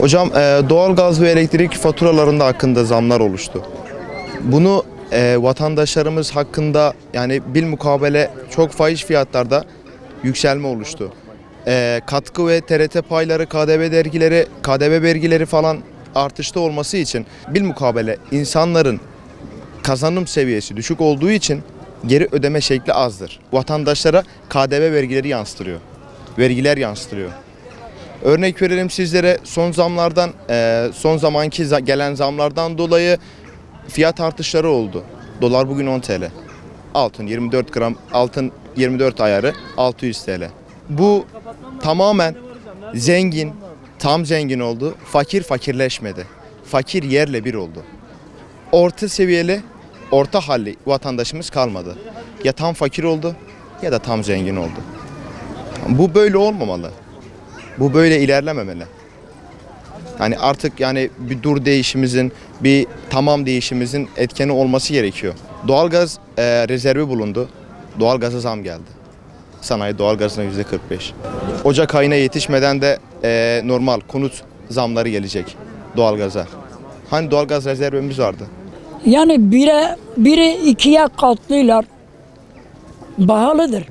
Hocam e, doğalgaz ve elektrik faturalarında hakkında zamlar oluştu. Bunu e, vatandaşlarımız hakkında yani bil mukabele çok fahiş fiyatlarda yükselme oluştu. E, katkı ve TRT payları, KDV dergileri, KDV vergileri falan artışta olması için bil mukabele insanların kazanım seviyesi düşük olduğu için geri ödeme şekli azdır. Vatandaşlara KDV vergileri yansıtılıyor. Vergiler yansıtılıyor. Örnek verelim sizlere son zamlardan, eee, son zamanki za- gelen zamlardan dolayı fiyat artışları oldu. Dolar bugün 10 TL. Altın 24 gram, altın 24 ayarı 600 TL. Bu tamamen zengin, tam zengin oldu. Fakir fakirleşmedi. Fakir yerle bir oldu. Orta seviyeli, orta halli vatandaşımız kalmadı. Ya tam fakir oldu ya da tam zengin oldu. Bu böyle olmamalı. Bu böyle ilerlememeli. Yani artık yani bir dur değişimizin, bir tamam değişimizin etkeni olması gerekiyor. Doğalgaz e, rezervi bulundu. Doğalgaza zam geldi. Sanayi doğalgazına yüzde 45. Ocak ayına yetişmeden de e, normal konut zamları gelecek doğalgaza. Hani doğalgaz rezervimiz vardı. Yani bire, biri ikiye katlıyorlar. Pahalıdır.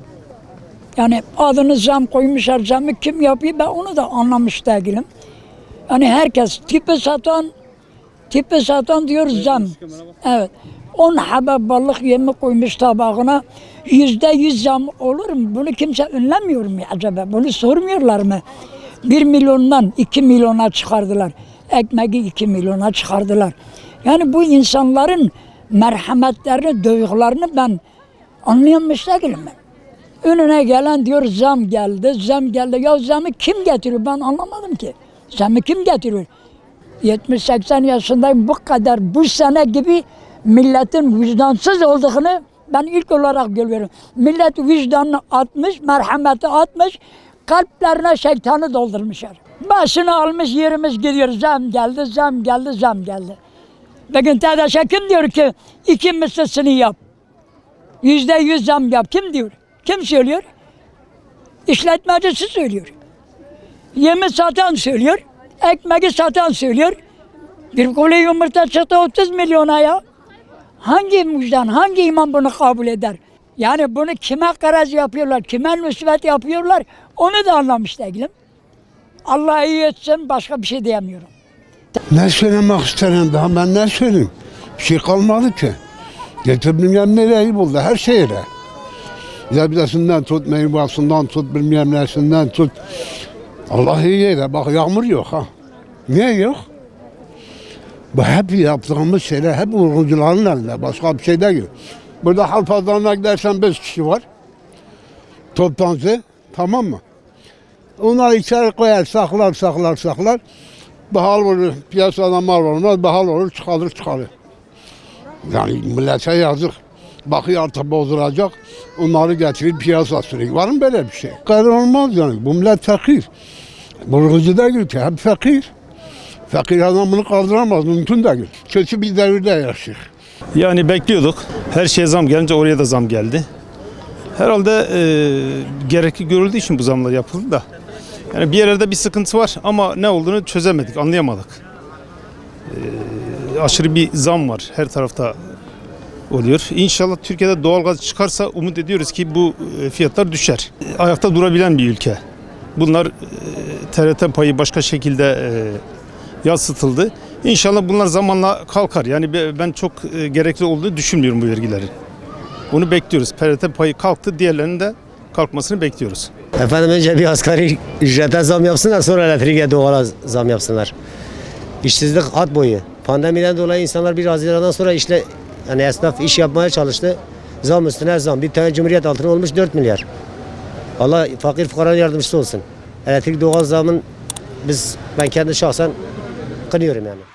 Yani adını zam koymuşlar. Zamı kim yapıyor ben onu da anlamış değilim. Yani herkes tipi satan tipi satan diyor zam. Evet. 10 haber balık yemi koymuş tabağına yüzde yüz zam olur mu? Bunu kimse önlemiyor mu acaba? Bunu sormuyorlar mı? 1 milyondan 2 milyona çıkardılar. Ekmeği 2 milyona çıkardılar. Yani bu insanların merhametlerini, duygularını ben anlayamış değilim ben. Önüne gelen diyor zam geldi, zam geldi. Ya zamı kim getiriyor ben anlamadım ki. Zamı kim getiriyor? 70-80 yaşındayım bu kadar bu sene gibi milletin vicdansız olduğunu ben ilk olarak görüyorum. Millet vicdanını atmış, merhameti atmış, kalplerine şeytanı doldurmuşlar. Başını almış yerimiz gidiyor. Zam geldi, zam geldi, zam geldi. Bugün TEDAŞ'a kim diyor ki iki mislini yap? Yüzde yüz zam yap. Kim diyor? Kim söylüyor? İşletmecisi söylüyor. Yemi satan söylüyor. Ekmeği satan söylüyor. Bir kule yumurta çıktı 30 milyona ya. Hangi müjdan, hangi imam bunu kabul eder? Yani bunu kime garaj yapıyorlar, kime nüsvet yapıyorlar onu da anlamış değilim. Allah iyi etsin başka bir şey diyemiyorum. Ne söylemek isterim daha ben ne söyleyeyim? Bir şey kalmadı ki. Getir bilmem nereyi buldu her şeyle. Zebdesinden tut, meyvasından tut, bilmem nesinden tut. Allah iyi eder. Bak yağmur yok ha. Niye yok? Bu hep yaptığımız şeyler hep vurgucuların elinde. Başka bir şey değil. Burada halk pazarına gidersen beş kişi var. Toplantı. Tamam mı? Onları içeri koyar, saklar, saklar, saklar. Bahal olur, piyasada mal olmaz, bahal olur, çıkarır, çıkarır. Yani millete yazık. Bakıyor artık bozduracak, onları getirir piyasa sürüyor. Var mı böyle bir şey? Kadar olmaz yani, bu millet fakir. Burgucu değil ki, hep fakir. Fakir adam bunu kaldıramaz, mümkün değil. Kötü bir devirde yaşıyor. Yani bekliyorduk. Her şeye zam gelince oraya da zam geldi. Herhalde e, gerekli görüldüğü için bu zamlar yapıldı da. Yani bir yerlerde bir sıkıntı var ama ne olduğunu çözemedik, anlayamadık. E, aşırı bir zam var her tarafta oluyor. İnşallah Türkiye'de doğalgaz çıkarsa umut ediyoruz ki bu e, fiyatlar düşer. E, Ayakta durabilen bir ülke. Bunlar e, TRT payı başka şekilde e, yansıtıldı. İnşallah bunlar zamanla kalkar. Yani be- ben çok e, gerekli olduğunu düşünmüyorum bu vergilerin. Bunu bekliyoruz. TRT payı kalktı, diğerlerinin de kalkmasını bekliyoruz. Efendim önce bir asgari ücrete zam yapsınlar sonra elektriğe doğala zam yapsınlar. İşsizlik hat boyu. Pandemiden dolayı insanlar bir Haziran'dan sonra işle yani esnaf iş yapmaya çalıştı. Zam üstüne zam. Bir tane Cumhuriyet altını olmuş 4 milyar. Allah fakir fukaranın yardımcısı olsun. Elektrik doğal zamın biz ben kendi şahsen kınıyorum yani.